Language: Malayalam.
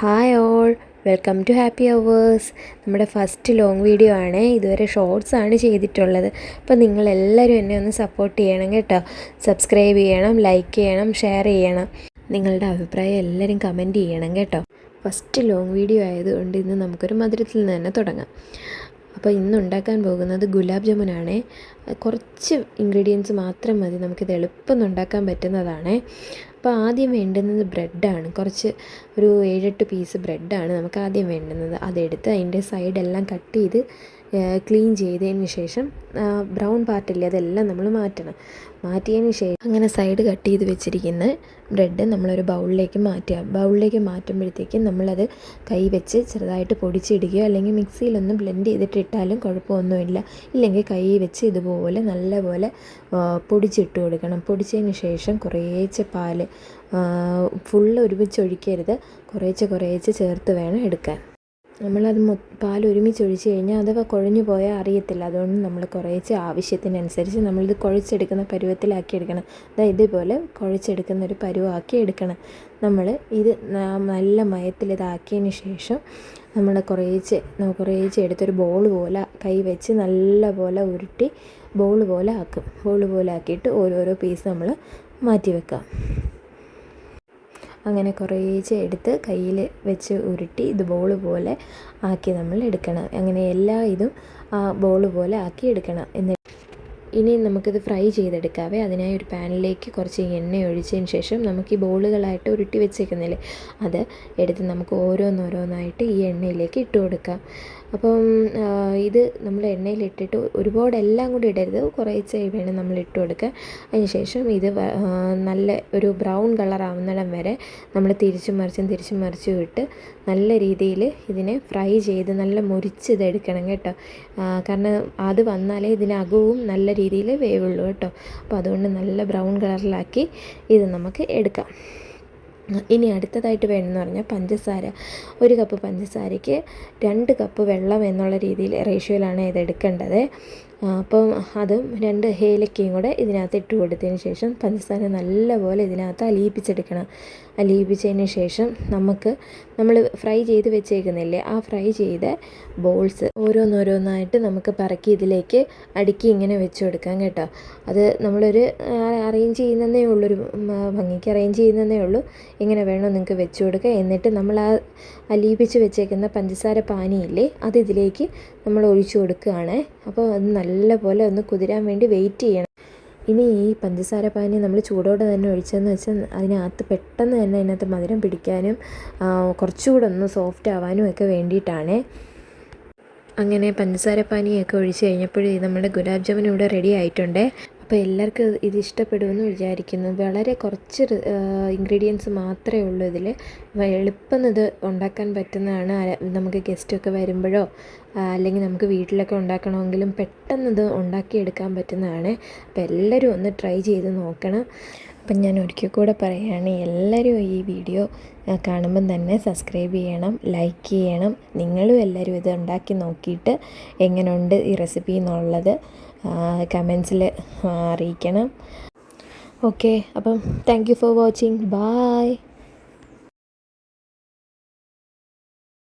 Hi all welcome to happy hours നമ്മുടെ ഫസ്റ്റ് ലോങ് വീഡിയോ ആണ്. ഇതുവരെ ഷോർട്സ് ആണ് ചെയ്തിട്ടുള്ളത്. അപ്പോൾ നിങ്ങളെല്ലാവരും എന്നെ ഒന്ന് സപ്പോർട്ട് ചെയ്യണം കേട്ടോ. സബ്സ്ക്രൈബ് ചെയ്യണം ലൈക്ക് ചെയ്യണം ഷെയർ ചെയ്യണം. നിങ്ങളുടെ അഭിപ്രായം എല്ലാവരും കമന്റ് ചെയ്യണം കേട്ടോ. ഫസ്റ്റ് ലോങ് വീഡിയോ ആയതുകൊണ്ട് ഇന്ന് നമുക്കൊരു മധുരത്തിൽ നിന്ന് തന്നെ തുടങ്ങാം. അപ്പോൾ ഇന്ന് ഉണ്ടാക്കാൻ പോകുന്നത് ഗുലാബ് ജാമുനാണ് കുറച്ച് ഇൻഗ്രീഡിയൻസ് മാത്രം മതി. നമുക്കിത് എളുപ്പം ഉണ്ടാക്കാൻ പറ്റുന്നതാണ്. അപ്പോൾ ആദ്യം വേണ്ടുന്നത് ബ്രെഡാണ്. കുറച്ച് ഒരു ഏഴെട്ട് പീസ് ബ്രെഡാണ് നമുക്ക് ആദ്യം വേണ്ടുന്നത്. അതെടുത്ത് അതിന്റെ സൈഡെല്ലാം കട്ട് ചെയ്ത് ക്ലീൻ ചെയ്തതിന് ശേഷം ബ്രൗൺ പാർട്ടില്ലേ അതെല്ലാം നമ്മൾ മാറ്റണം. മാറ്റിയതിന് ശേഷം അങ്ങനെ സൈഡ് കട്ട് ചെയ്ത് വെച്ചിരിക്കുന്ന ബ്രെഡ് നമ്മളൊരു ബൗളിലേക്ക് മാറ്റുക. ബൗളിലേക്ക് മാറ്റുമ്പോഴത്തേക്കും നമ്മളത് കൈ വെച്ച് ചെറുതായിട്ട് പൊടിച്ചിടുകയോ അല്ലെങ്കിൽ മിക്സിയിലൊന്നും ബ്ലെൻഡ് ചെയ്തിട്ടിട്ടാലും കുഴപ്പമൊന്നുമില്ല. ഇല്ലെങ്കിൽ കൈ വെച്ച് ഇതുപോലെ നല്ലപോലെ പൊടിച്ചിട്ട് കൊടുക്കണം. പൊടിച്ചതിന് ശേഷം കുറേശ്ശെ പാൽ ഫുള്ള് ഒരുമിച്ച് ഒഴിക്കരുത് കുറേശ്ശെ കുറേശ്ശെ ചേർത്ത് വേണം എടുക്കാൻ. നമ്മളത് മൊ പാൽ ഒരുമിച്ച് ഒഴിച്ച് കഴിഞ്ഞാൽ അഥവാ കുഴഞ്ഞു പോയാൽ അറിയത്തില്ല. അതുകൊണ്ട് നമ്മൾ കുറേശ്ശെ ആവശ്യത്തിനനുസരിച്ച് നമ്മളിത് കുഴച്ചെടുക്കുന്ന പരുവത്തിലാക്കി എടുക്കണം. അതായത് ഇതുപോലെ കുഴച്ചെടുക്കുന്ന ഒരു പരുവാക്കി എടുക്കണം. നമ്മൾ ഇത് നല്ല മയത്തിൽ ഇതാക്കിയതിന് ശേഷം നമ്മൾ കുറേശ്ശെ കുറേശ്ശെ എടുത്തൊരു ബോൾ പോലെ കൈ വെച്ച് നല്ല പോലെ ഉരുട്ടി ബോൾ പോലെ ആക്കും. ബോൾ പോലെ ആക്കിയിട്ട് ഓരോരോ പീസ് നമ്മൾ മാറ്റി വെക്കാം. അങ്ങനെ കുറേശ്ശെ എടുത്ത് കയ്യിൽ വെച്ച് ഉരുട്ടി ഇത് ബോൾ പോലെ ആക്കി നമ്മൾ എടുക്കണം. അങ്ങനെ എല്ലാ ഇതും ബോൾ പോലെ ആക്കി എടുക്കണം. എന്നിട്ട് ഇനി നമുക്കിത് ഫ്രൈ ചെയ്തെടുക്കാവേ. അതിനായി ഒരു പാനിലേക്ക് കുറച്ച് എണ്ണ ഒഴിച്ചതിന് ശേഷം നമുക്ക് ഈ ബോളുകളായിട്ട് ഉരുട്ടി വെച്ചേക്കുന്നില്ലേ അത് എടുത്ത് നമുക്ക് ഓരോന്നോരോന്നായിട്ട് ഈ എണ്ണയിലേക്ക് ഇട്ട് കൊടുക്കാം. അപ്പം ഇത് നമ്മൾ എണ്ണയിലിട്ടിട്ട് ഒരുപാട് എല്ലാം കൂടി ഇടരുത്. കുറേശ്ശെ വേണം നമ്മൾ ഇട്ട് കൊടുക്കുക അതിന് ശേഷം ഇത് നല്ല ഒരു ബ്രൗൺ കളർ ആവുന്നിടം വരെ നമ്മൾ തിരിച്ചും മറിച്ചും തിരിച്ചും മറിച്ചും ഇട്ട് നല്ല രീതിയിൽ ഇതിനെ ഫ്രൈ ചെയ്ത് നല്ല മുരിച്ച് ഇതെടുക്കണം കേട്ടോ. കാരണം അത് വന്നാലേ ഇതിനകവും നല്ല രീതിയിൽ വേവുള്ളൂ കേട്ടോ. അപ്പോൾ അതുകൊണ്ട് നല്ല ബ്രൗൺ കളറിലാക്കി ഇത് നമുക്ക് എടുക്കാം. ഇനി അടുത്തതായിട്ട് വേണമെന്ന് പറഞ്ഞാൽ പഞ്ചസാര. ഒരു കപ്പ് പഞ്ചസാരയ്ക്ക് രണ്ട് കപ്പ് വെള്ളം എന്നുള്ള രീതിയിൽ റേഷ്യോയിലാണ് ഇത് എടുക്കേണ്ടത്. അപ്പം അതും രണ്ട് ഏലക്കയും കൂടെ ഇതിനകത്ത് ഇട്ട് കൊടുത്തതിന് ശേഷം പഞ്ചസാര നല്ലപോലെ ഇതിനകത്ത് അലിയിപ്പിച്ചെടുക്കണം. അലിയിപ്പിച്ചതിന് ശേഷം നമുക്ക് നമ്മൾ ഫ്രൈ ചെയ്ത് വെച്ചേക്കുന്നില്ലേ ആ ഫ്രൈ ചെയ്ത ബോൾസ് ഓരോന്നോരോന്നായിട്ട് നമുക്ക് പറക്കി ഇതിലേക്ക് അടുക്കി ഇങ്ങനെ വെച്ച് കൊടുക്കാം കേട്ടോ. അത് നമ്മളൊരു അറേഞ്ച് ചെയ്യുന്നതേ ഉള്ളൊരു ഭംഗിക്ക് അറേഞ്ച് ചെയ്യുന്നതേ ഉള്ളൂ. ഇങ്ങനെ വേണം നിങ്ങൾക്ക് വെച്ച് കൊടുക്കുക എന്നിട്ട് നമ്മൾ ആ അലിയിപ്പിച്ച് വെച്ചേക്കുന്ന പഞ്ചസാര പാനിയില്ലേ അത് ഇതിലേക്ക് നമ്മൾ ഒഴിച്ചു കൊടുക്കുകയാണ്. അപ്പോൾ അത് നല്ലപോലെ ഒന്ന് കുതിരാൻ വേണ്ടി വെയിറ്റ് ചെയ്യണം. ഇനി ഈ പഞ്ചസാര പാനി നമ്മൾ ചൂടോടെ തന്നെ ഒഴിച്ചതെന്ന് വെച്ചാൽ അതിനകത്ത് പെട്ടെന്ന് തന്നെ അതിനകത്ത് മധുരം പിടിക്കാനും കുറച്ചുകൂടെ ഒന്ന് സോഫ്റ്റ് ആവാനും ഒക്കെ വേണ്ടിയിട്ടാണ്. അങ്ങനെ പഞ്ചസാര പാനിയൊക്കെ ഒഴിച്ച് കഴിഞ്ഞപ്പോഴേ നമ്മുടെ ഗുലാബ് ജാമുൻ ഇവിടെ റെഡി ആയിട്ടുണ്ട്. അപ്പോൾ എല്ലാവർക്കും ഇത് ഇഷ്ടപ്പെടുമെന്ന് വിചാരിക്കുന്നു. വളരെ കുറച്ച് ഇൻഗ്രീഡിയൻസ് മാത്രമേ ഉള്ളൂ ഇതിൽ എളുപ്പം ഇത് ഉണ്ടാക്കാൻ പറ്റുന്നതാണ്. നമുക്ക് ഗസ്റ്റൊക്കെ വരുമ്പോഴോ അല്ലെങ്കിൽ നമുക്ക് വീട്ടിലൊക്കെ ഉണ്ടാക്കണമെങ്കിലും പെട്ടെന്ന് ഇത് ഉണ്ടാക്കിയെടുക്കാൻ പറ്റുന്നതാണ്. അപ്പോൾ എല്ലാവരും ഒന്ന് ട്രൈ ചെയ്ത് നോക്കണം. അപ്പം ഞാൻ ഒരിക്കൽ കൂടെ പറയുകയാണ് എല്ലാവരും ഈ വീഡിയോ കാണുമ്പം തന്നെ സബ്സ്ക്രൈബ് ചെയ്യണം ലൈക്ക് ചെയ്യണം. നിങ്ങളും എല്ലാവരും ഇത് ഉണ്ടാക്കി നോക്കിയിട്ട് എങ്ങനെയുണ്ട് ഈ റെസിപ്പി എന്നുള്ളത്. കമൻസിൽ അറിയിക്കണം. ഓക്കെ അപ്പം thank you for watching bye